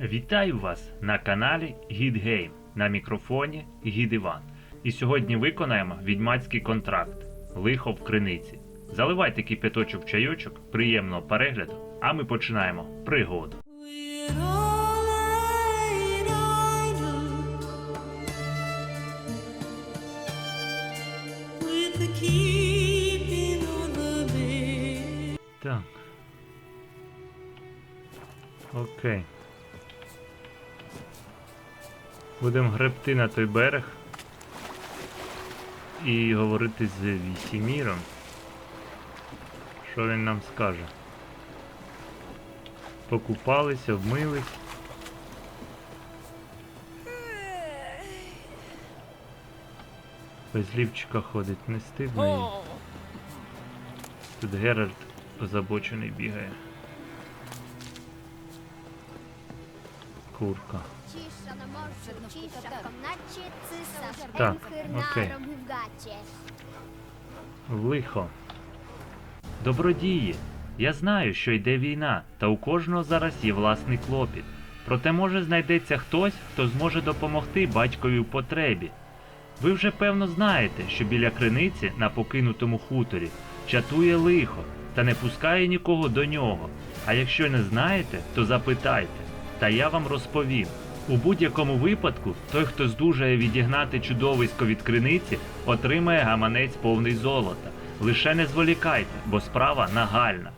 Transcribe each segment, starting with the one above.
Вітаю вас на каналі Гід на мікрофоні Гід Іван. І сьогодні виконаємо відьмацький контракт Лихо в криниці. Заливайте кипяточок чайочок, приємного перегляду, а ми починаємо пригоду. We're all Будемо гребти на той берег і говорити з Вісіміром. Що він нам скаже? Покупалися, вмились. Без лівчика ходить, не стидно. Тут Геральт озабочений бігає. Курка. W gacie. Лихо. Добродії. Я знаю, що йде війна, та у кожного зараз є власний клопіт. Проте може знайдеться хтось, хто зможе допомогти батькові в потребі. Ви вже певно знаєте, що біля криниці на покинутому хуторі чатує лихо та не пускає нікого до нього. А якщо не знаєте, то запитайте, та я вам розповім. У будь-якому випадку, той, хто здужає відігнати чудовисько від криниці, отримає гаманець повний золота. Лише не зволікайте, бо справа нагальна.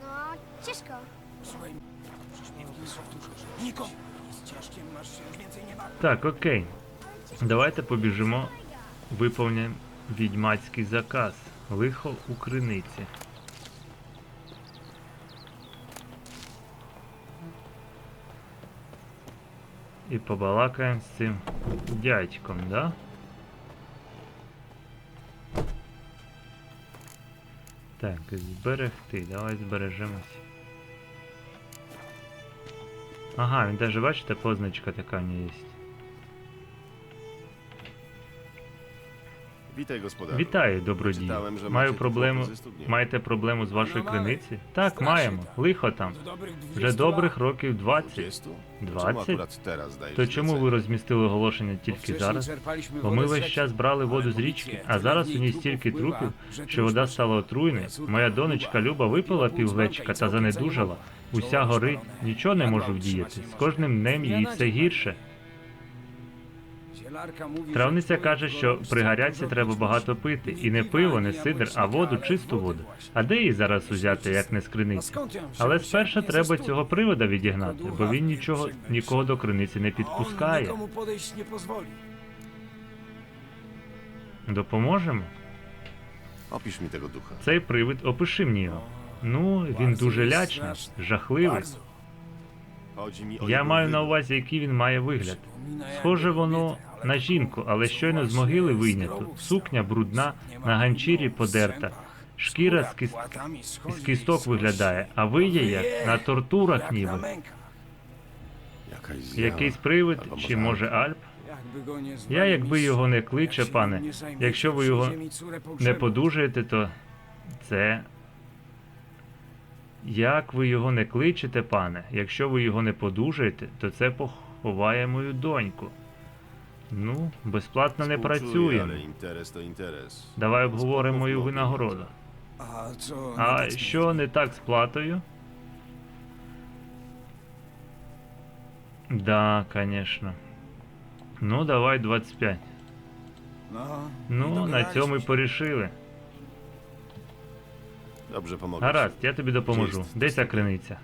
No, ciężko. Słuchaj, przyśpiewki są dużo. Niko! Z ciężkiem masz się już więcej nie bawić. Так, окей. Давайте побіжимо, виповнимо відьмацький заказ. Лихо у криниці. І побалакаємо з цим дядьком, да? Так, зберегти, давай збережемось. Ага, він даже, бачите, позначка така у нього є. Witaj gospodarzu. Вітаю, добродію. Czytałem, że Маю проблему. Маєте проблему з вашої криниці? Так, маємо. Лихо там. Do dobrych 20 Вже добрих років 20. 20? Czemu 20? akurat teraz dajesz То чому ви zlecenie? розмістили оголошення тільки зараз? Бо ми весь час брали воду з річки, а зараз у ній стільки трупів, що вода стала отруйною. Моя донечка Люба випила wypiła півглечка та занедужала. Уся горить, нічого не можу вдіяти. З кожним днем їй все гірше. Травниця каже, що при гарячці треба багато пити, і не пиво, не сидр, а воду, чисту воду. А де її зараз узяти, як не з криниці? Але спершу треба цього привода відігнати, бо він нічого нікого до криниці не підпускає. Допоможемо? Opisz mi tego ducha. Цей привид, опиши мені його. Ну, він дуже лячний, жахливий. Я маю на увазі, який він має вигляд. Схоже воно на жінку, але щойно з могили вийнято. Сукня брудна, на ганчірі подерта. Шкіра з кіс- płatami schodzi З кісток виглядає, а виє Wyje, як на тортурах ніби. Якийсь привид, чи може Альп? Я, якби його не кличе, пане, якщо ви його не подужаєте, то це. Як ви його не кличете, пане? Якщо ви його не подужаєте, то це поховає мою доньку. Ну, безплатно не interes. Давай обговоримо мою винагороду. А, що не так з платою? Да, конечно. Ну, давай 25. Ну, на цьому й порішили. Гаразд, я тобі допоможу. Чисть. Де ця криниця?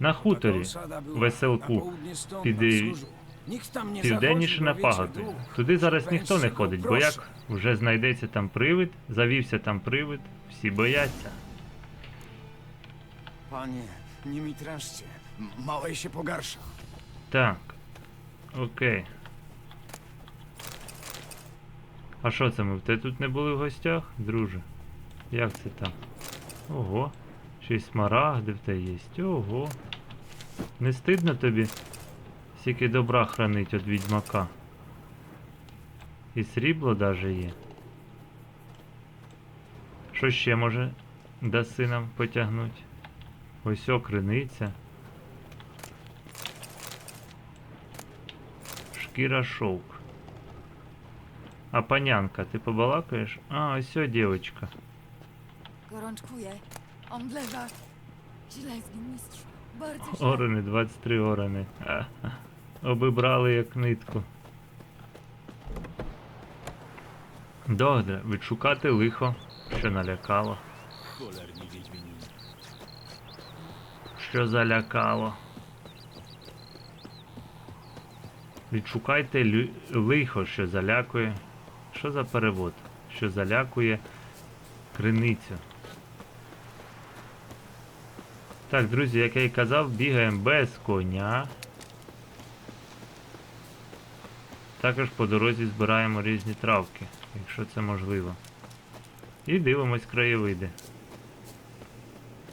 На хуторі, osada była Південніше на паготи. Туди зараз ніхто не ходить, бо як вже знайдеться там привид, завівся там привид, всі бояться. Nie mi traszcie. M- Małej się. Так. Окей. А що це ми? Тебе тут не були в гостях, друже? Як це так? Ого. Ще й смарагди в тебе є. Ого. Не стидно тобі стільки добра хранить від відьмака. І срібло даже є. Що ще може даси нам потягнуть. Ось о, криниця. Шкіра шовк. А панянка, ти побалакаєш? А, ось о, дівчинка. Gorączkuje. Omdlewa. Źle z nim mistrzu. Bardzo źle. Орени, 23 орени. А, Обібрали як нитку. Догдре, відшукати лихо, що налякало. Що залякало. Відшукайте лихо, що залякує. Що за перевод? Що залякує криницю. Так, друзі, як я і казав, бігаємо без коня. Також по дорозі збираємо різні травки, якщо це можливо. І дивимось краєвиди.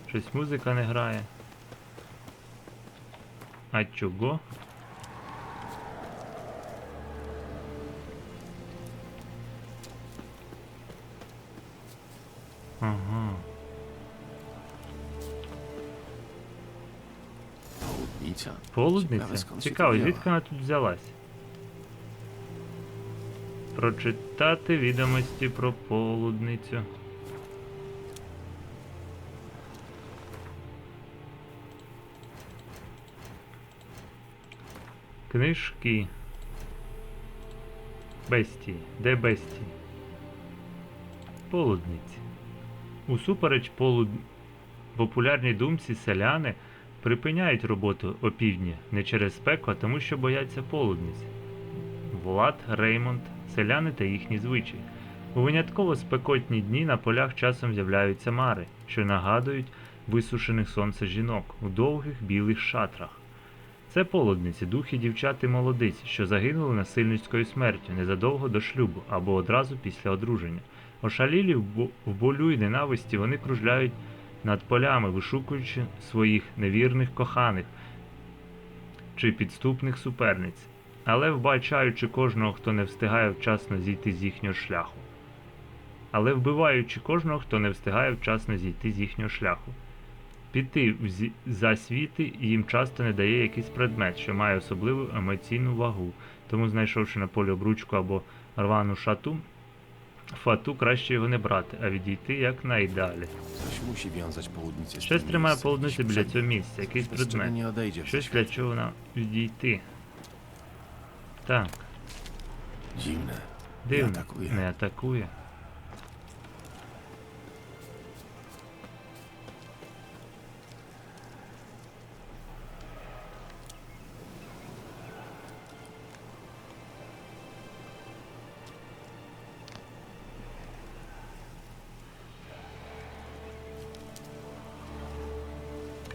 Щось музика не грає. А чого? Ага. Полудниця? Цікаво, звідки вона тут взялась? Прочитати відомості про полудницю. Книжки. Бестії. Де бестії? Полудниці. Усупереч полуд... популярній думці селяни припиняють роботу опівдні не через спеку, а тому що бояться полудниць. Влад, Реймонд, селяни та їхні звичаї. У винятково спекотні дні на полях часом з'являються мари, що нагадують висушених сонце жінок у довгих білих шатрах. Це полудниці, духи дівчат і молодиць, що загинули насильницькою смертю незадовго до шлюбу або одразу після одруження. Ошалілі в болю й ненависті вони кружляють над полями, вишукуючи своїх невірних коханих чи підступних суперниць, але вбачаючи кожного, хто не встигає вчасно зійти з їхнього шляху. Але вбиваючи кожного, хто не встигає вчасно зійти з їхнього шляху. Піти за світи їм часто не дає якийсь предмет, що має особливу емоційну вагу, тому, знайшовши на полі обручку або рвану шату, фату краще його не брати, а відійти якнайдалі. Щось тримає полудницю біля цього місця, якийсь предмет. Щось для чого нам відійти. Так, Dziwne. дивно. атакує. Не атакує.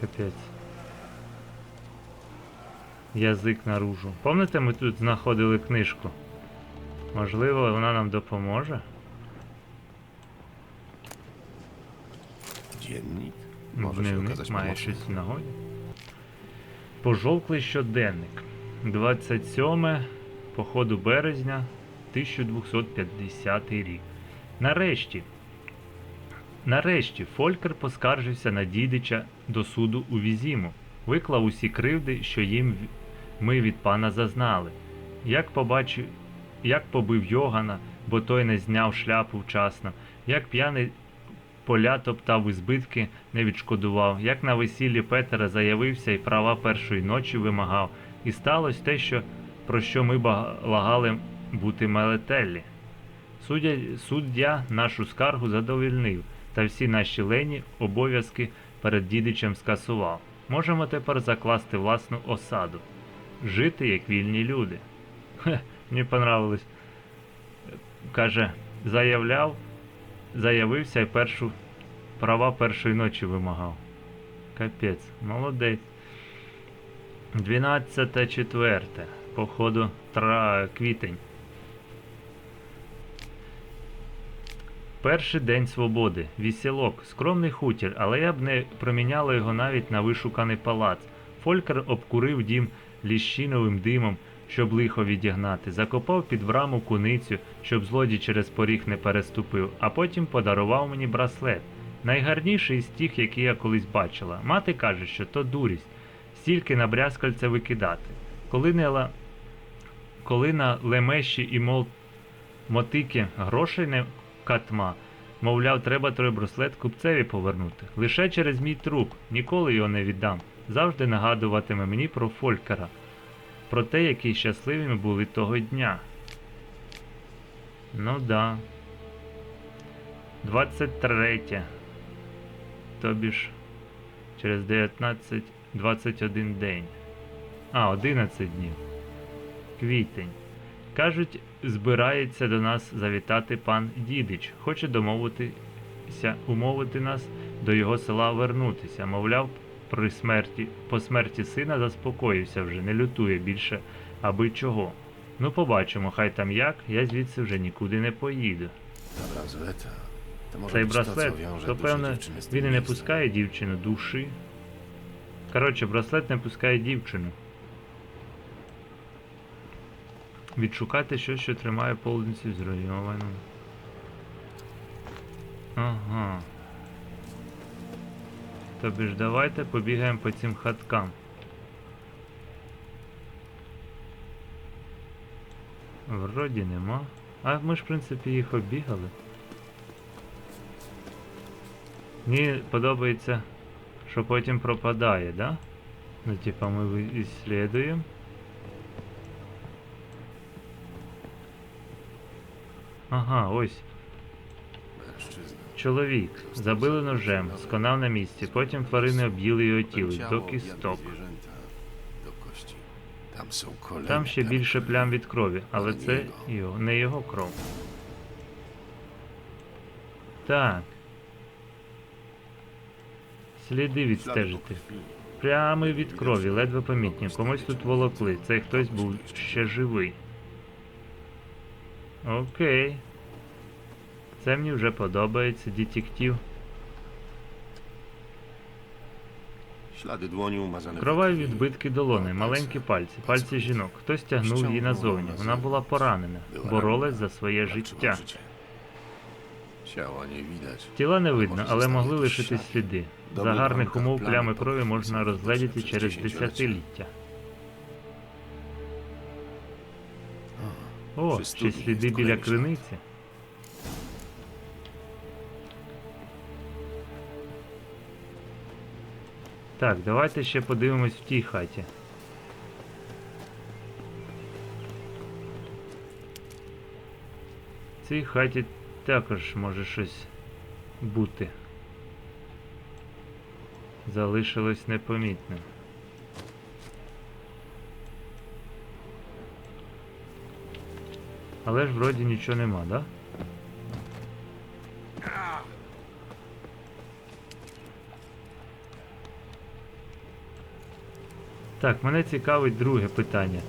Капець. Язик наружу. Пам'ятаєте, ми тут знаходили книжку? Можливо, вона нам допоможе? Może Дневник має щось в нагоді. Пожовклий щоденник. 27 походу березня 1250 рік. Нарешті. Нарешті Фолькер поскаржився на дідича до суду у Візіму, виклав усі кривди, що їм ми від пана зазнали. Як побачив, як побив Йогана, бо той не зняв шляпу вчасно, як п'яний поля топтав і збитки не відшкодував, як на весіллі Петера заявився і права першої ночі вимагав, і сталося те, що, про що ми благали бути Мелетеллі. Суддя, суддя нашу скаргу задовільнив, та всі наші лені обов'язки перед дідичем скасував. Можемо тепер закласти власну осаду, жити як вільні люди. Хе, мені понравилось. Каже, заявляв, заявився і першу права першої ночі вимагав. Капець, молодець. 12 четверте. Походу тра... квітень. Перший день свободи. Вісілок, скромний хутір, але я б не проміняла його навіть на вишуканий палац. Фолькер обкурив дім ліщиновим димом, щоб лихо відігнати, закопав під враму куницю, щоб злодій через поріг не переступив, а потім подарував мені браслет. Найгарніший із тих, які я колись бачила. Мати каже, що то дурість, стільки на брязкальце викидати. Коли не ла... Коли на лемеші і мол... мотики грошей не катма, мовляв, треба той браслет купцеві повернути. Лише через мій труп, ніколи його не віддам. Завжди нагадуватиме мені про Фолькера, про те, які щасливими були того дня. Ну да. 23. Тобі ж через 19, 21 день. А, 11 днів. Квітень. Кажуть, збирається до нас завітати пан Дідич. Хоче домовитися, умовити нас до його села вернутися. Мовляв, при смерті, по смерті сина заспокоївся вже, не лютує більше, аби чого. Ну, побачимо, хай там як, я звідси вже нікуди не поїду. Цей браслет, то певно він і не пускає дівчину душі. Коротше, браслет не пускає дівчину. Відшукати щось, що тримає полудницю зруйновану. Ага. Тобі ж давайте побігаємо по цим хаткам. Вроді нема. А ми ж, в принципі, їх оббігали. Мені подобається, що потім пропадає, да? Ну, типа ми ісследуємо. Ага, ось. Чоловік. Забили ножем, сконав на місці, потім тварини об'їли його тіло до кісток. Там ще більше плям від крові, але це його, не його кров. Так. Сліди відстежити. Прямо від крові, ледве помітні. Комусь тут волокли. Цей хтось був ще живий. Окей. Це мені вже подобається, детектив. Кроваві відбитки долони, маленькі пальці, пальці жінок. Хтось тягнув її назовні. Вона була поранена, боролась за своє життя. Тіла не видно, але могли лишитись сліди. За гарних умов плями крові можна розгледіти через десятиліття. О, ще сліди біля криниці. Так, давайте ще подивимось в тій хаті. В цій хаті також може щось бути. Залишилось непомітним. Але ж вроді нічого нема, да? Так, мене цікавить друге питання.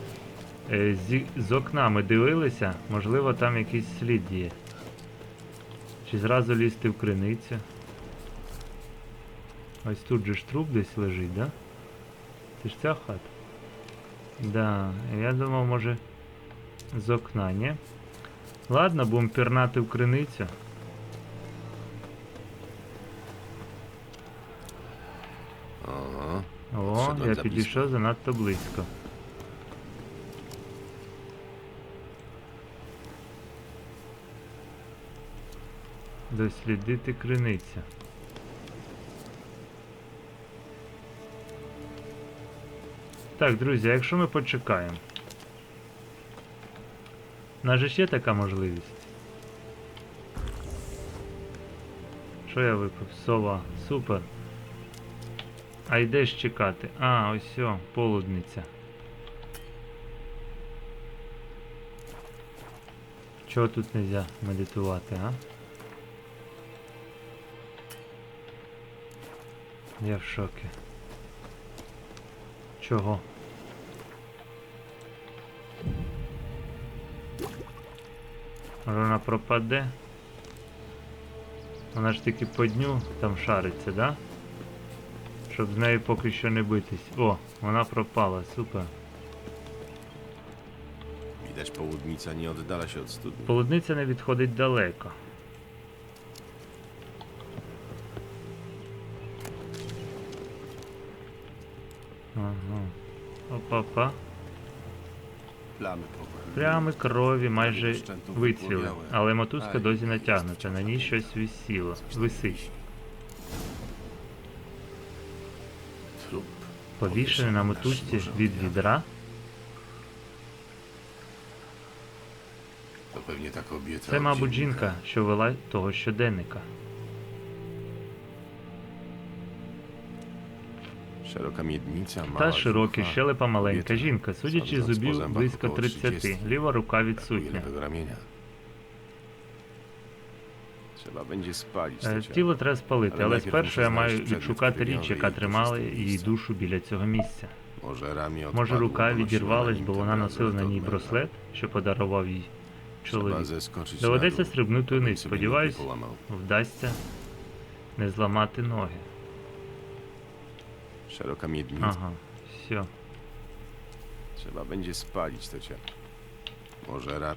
Е, Зі, з окна ми дивилися, можливо там якийсь слід є. Чи зразу лізти в криницю? Ось тут же ж труп десь лежить, да? Це ж ця хата? Да, я думав, може з окна, ні? Ладно, будемо пірнати в криницю. О, я підійшов занадто близько. Дослідити криницю. Так, друзі, якщо ми почекаємо. У нас же ще така можливість. Що я випив? Сова. Супер. А йдеш чекати? А, ось о, полудниця. Чого тут нельзя медитувати, а? Я в шокі. Чого? Вона пропаде? Вона ж таки по дню там шариться, да? Щоб з нею поки що не битись. О, вона пропала, супер. Widać południca nie oddala się od. Полудниця не відходить далеко. Ага. Опа-па. Plamy. Плями крові майже вицвіли, але мотузка досі натягнута, на ній щось висіло. Висить. Повішений на мотузці від відра. Це, мабуть, жінка, що вела того щоденника. Та широкі, щелепа маленька жінка, судячи з зубів близько 30, 30. ліва рука відсутня. Lewego ramienia. Trzeba Е. Тіло треба спалити, Але але спершу я маю відшукати річ, яка тримала її душу біля цього місця. Може рука відірвалась, бо вона носила на ній браслет, що подарував їй чоловік. Доведеться стрибнути sobie Сподіваюсь, вдасться не зламати ноги. Szeroka miednica. Ага, все. Trzeba będzie spalić to ciało. Może.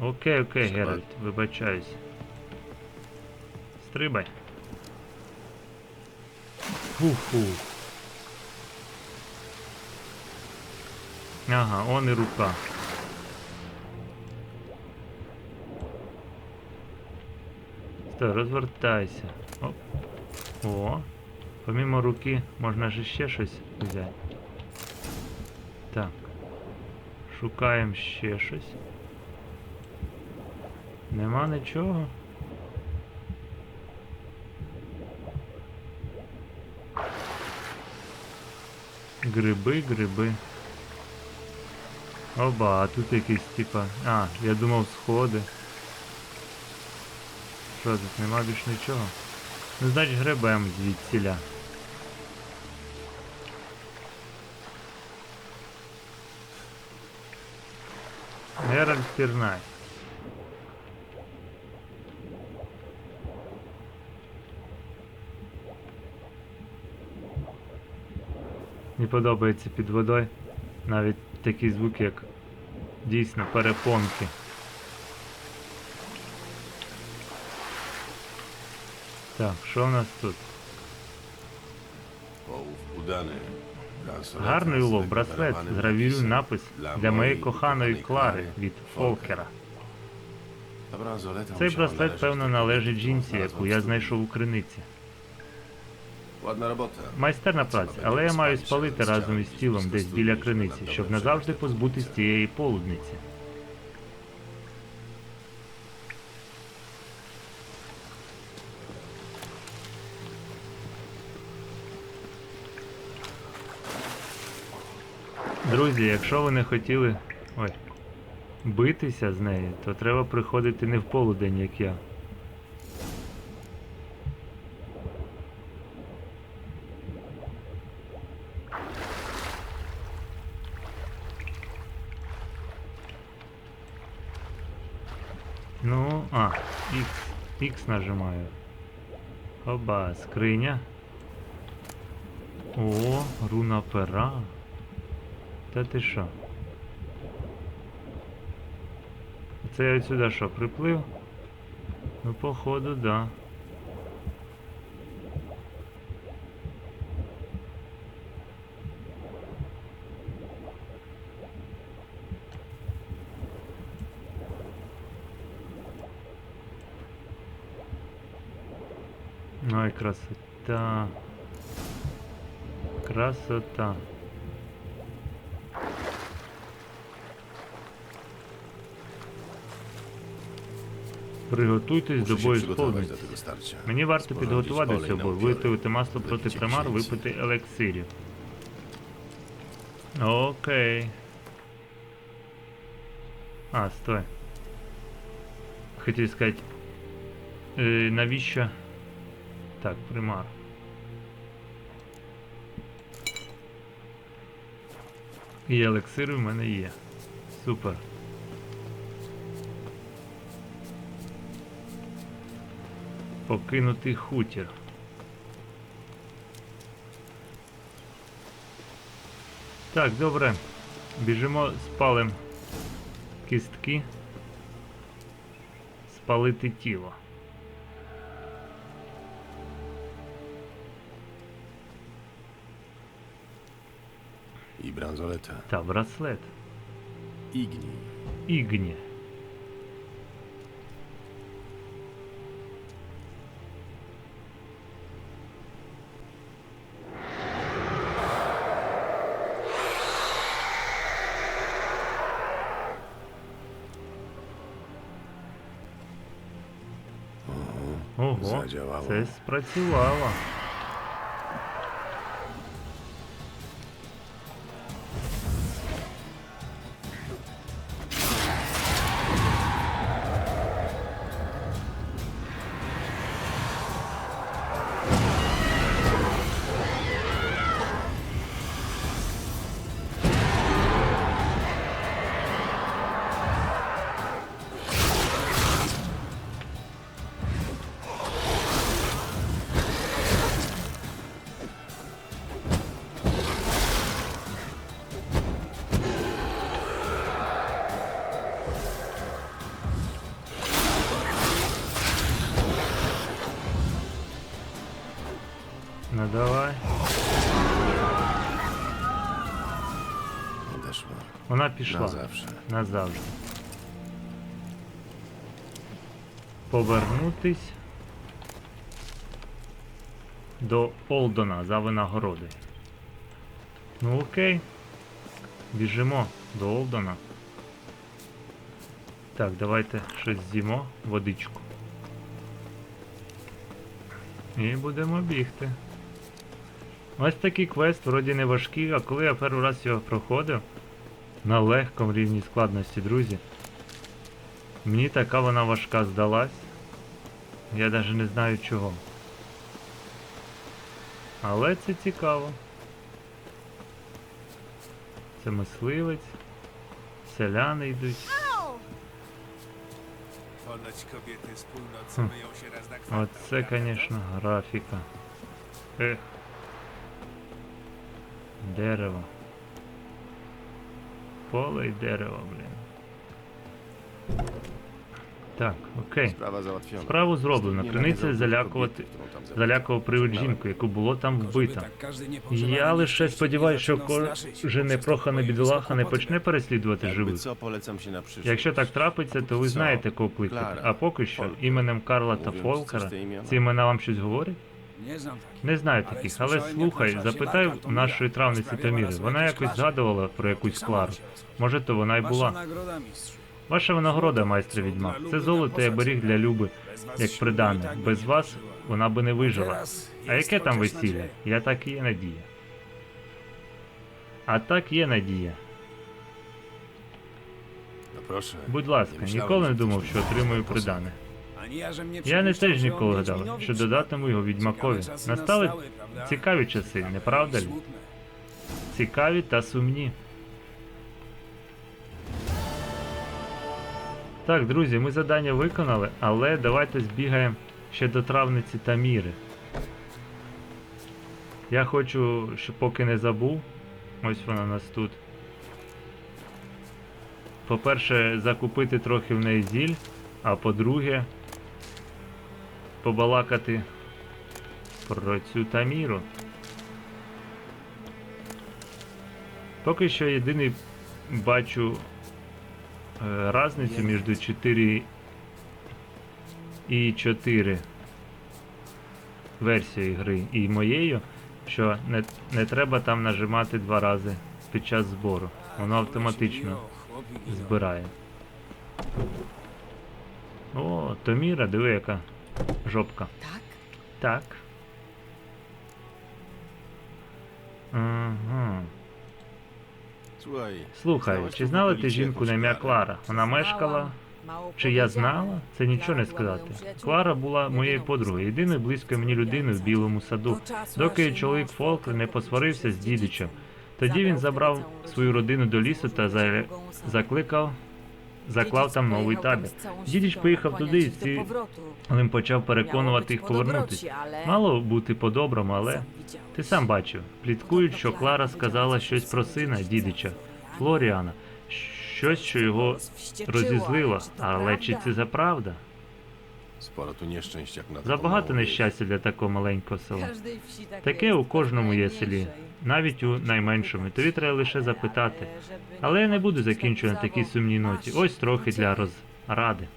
Окей, окей, Геральт, вибачаюсь. Стрибай. Фу-фу. Ага, он і рука. Стой, розвертайся. Оп. О. Помимо руки можна ж ще щось взяти. Так. Шукаємо ще щось. Нема нічого. Гриби, гриби. Оба, а тут якісь типа. А, я думав сходи. Що тут, нема більш нічого? Ну, значить гребем звідсіля. Геральт пірнай. Мені подобається під водою навіть такі звуки, як дійсно перепонки. Так, що в нас тут? Гарний улов, браслет, з гравірю напис для моєї коханої Клари від Фолкера. Цей браслет, певно, належить жінці, яку я знайшов у криниці. Ładna robota. Майстерна праця, але я маю спалити разом із тілом десь біля криниці, щоб назавжди позбутись цієї полудниці. Друзі, якщо ви не хотіли ой, битися з нею, то треба приходити не в полудень, як я. X нажимаю. Оба, скриня. О, руна пера. Та ти що? Це я сюди що, приплив? Ну, походу, да. Ой, красота. Красота. Приготуйтесь до бою з starcia. Мені варто Sporządzić підготувати olej цього na бою, upiory. виготовити масло проти примар, випити елексирів. Окей. А, стой. Хотів сказати. Е, навіщо? Так, примар. І елексири в мене є. Супер. Покинутий хутір. Так, добре. Біжимо, спалим кістки. Спалити тіло. I та браслет. Igni. Ігні. Ого, Zadziałało. це спрацювало. Ну давай. Odeszła. Вона пішла. Zawsze. Назавжди. Повернутись до Олдона за винагороди. Ну окей. Біжимо до Олдона. Так, давайте щось з'їмо, водичку. І будемо бігти. Ось такий квест, вроді не важкий, а коли я перший раз його проходив на легкому рівні складності, друзі. Мені така вона важка здалась. Я навіть не знаю чого. Але це цікаво. Це мисливець. Селяни йдуть. Kwartał. Оце, звісно, графіка. Ех. Дерево. Поле і дерево, блін. Так, окей. Справу зроблено. Криниця залякувати, залякував привид жінку, яку було там вбито. Я лише сподіваюся, що кожен непроханий бідолаха не почне переслідувати живих. Якщо так трапиться, то ви знаєте, кого кликати. А поки що іменем Карла та Фолкера ці імена вам щось говорять? Не знаю таких, але слухай, запитай у нашої травниці Таміри. Вона якось згадувала про якусь Клару. Може, то вона й була. Ваша винагорода, майстре відьмак. Це золото і оберіг для Люби, як придане. Без вас вона би не вижила. А яке там весілля? Я так і є надія. А так є надія. Будь ласка, ніколи не думав, що отримую придане. Я не теж ніколи гадав, що додатиму його відьмакові. Настали цікаві часи, не правда ли? Цікаві та сумні. Так, друзі, ми завдання виконали, але давайте збігаємо ще до травниці Таміри. Я хочу, щоб поки не забув. Ось вона у нас тут. По-перше, закупити трохи в неї зіль, а по-друге, побалакати про цю Таміру. Поки що єдиний бачу е, разницю між 4 і 4 версією гри і моєю, що не, не треба там нажимати два рази під час збору. Воно автоматично збирає. О, Томіра, диви яка жопка. Tak? Так. Ага. Słuchaj. Слухай, чи знала ти жінку на ім'я Клара? Вона мешкала. Чи я знала? Це нічого не сказати. Клара була моєю подругою, єдиною близькою мені людиною в білому саду. Доки чоловік Фолк не посварився з дідичем. Тоді він забрав свою родину до лісу та за... закликав, заклав там новий табір. Дідіч поїхав туди і ці... Він почав переконувати їх повернутися. Мало бути по-доброму, але ти сам бачив. Пліткують, що Клара сказала щось про сина дідича Флоріана. Щось, що його розізлило. Але чи це за правда? Sporo tu nieszczęść jak na taką Забагато małą wieś. нещастя для такого маленького села. Każdej wsi takie Таке jest, у кожному є najmniejszej. селі. навіть у найменшому. Тобі треба лише запитати. Але я не буду закінчувати на такій сумній ноті. Ось трохи для розради.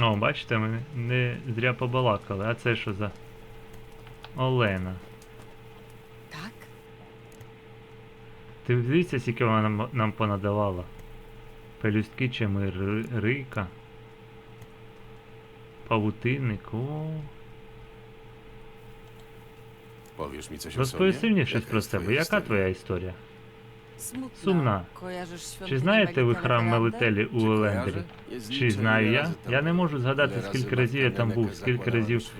О, бачите, ми не зря побалакали. А це що за Олена? Так? Ти дивіться, скільки вона нам, нам понадавала. Пелюстки чемерика. Павутинник, о. Powiesz mi coś o Розповісти мені щось про себе. Яка твоя історія? Смутна. Сумна. Kojarzysz Чи знаєте ви храм? Мелителі у? Jest Чи знаю я? Я не можу згадати, скільки разів я там був, скільки разів.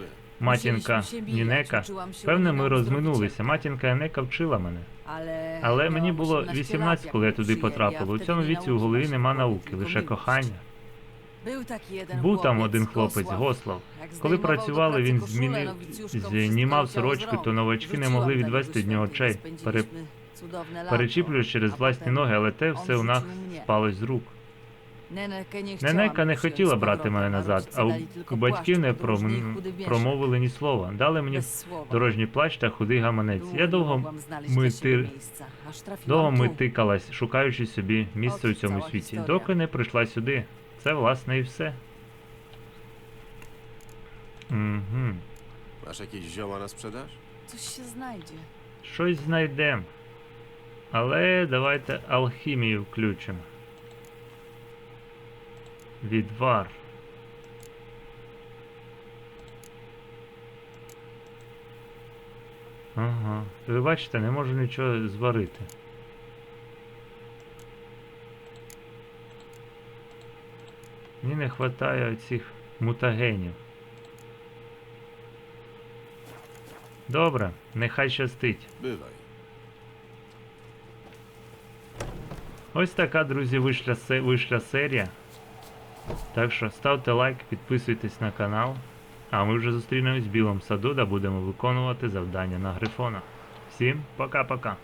Матінка Нінека. Певне, ми розминулися. Матінка Енека вчила мене. Але, мені було 18 18, коли я туди потрапив. У цьому віці у голові нема науки, лише кохання. Був там один хлопець, Гослав. Коли працювали, він змінив, знімав сорочку, то новачки не могли відвести від нього очей. Пере... Перечіплюєш через власні ноги, але те все у нас спалось з рук. Ненека не хотіла брати мене назад, а у, батьків не пром... промовили ні слова. Дали мені дорожній плащ та худий гаманець. Я довго mogłam znaleźć ми dla siebie ти- miejsca, aż trafiłam довго ми tu. тикалась, шукаючи собі місце у цьому світі, доки не прийшла сюди. Це власне і все. Угу. Masz jakieś zioła na sprzedaż? Coś się znajdzie. Щось знайдемо. Але давайте алхімію включимо. Відвар. Ага. Ви бачите, не можу нічого зварити. Мені не вистачає цих мутагенів. Добре, нехай щастить. Bywaj. Ось така, друзі, вийшла, се- вийшла серія. Так що ставте лайк, підписуйтесь на канал. А ми вже зустрінемось в білому саду, де будемо виконувати завдання на грифона. Всім пока-пока.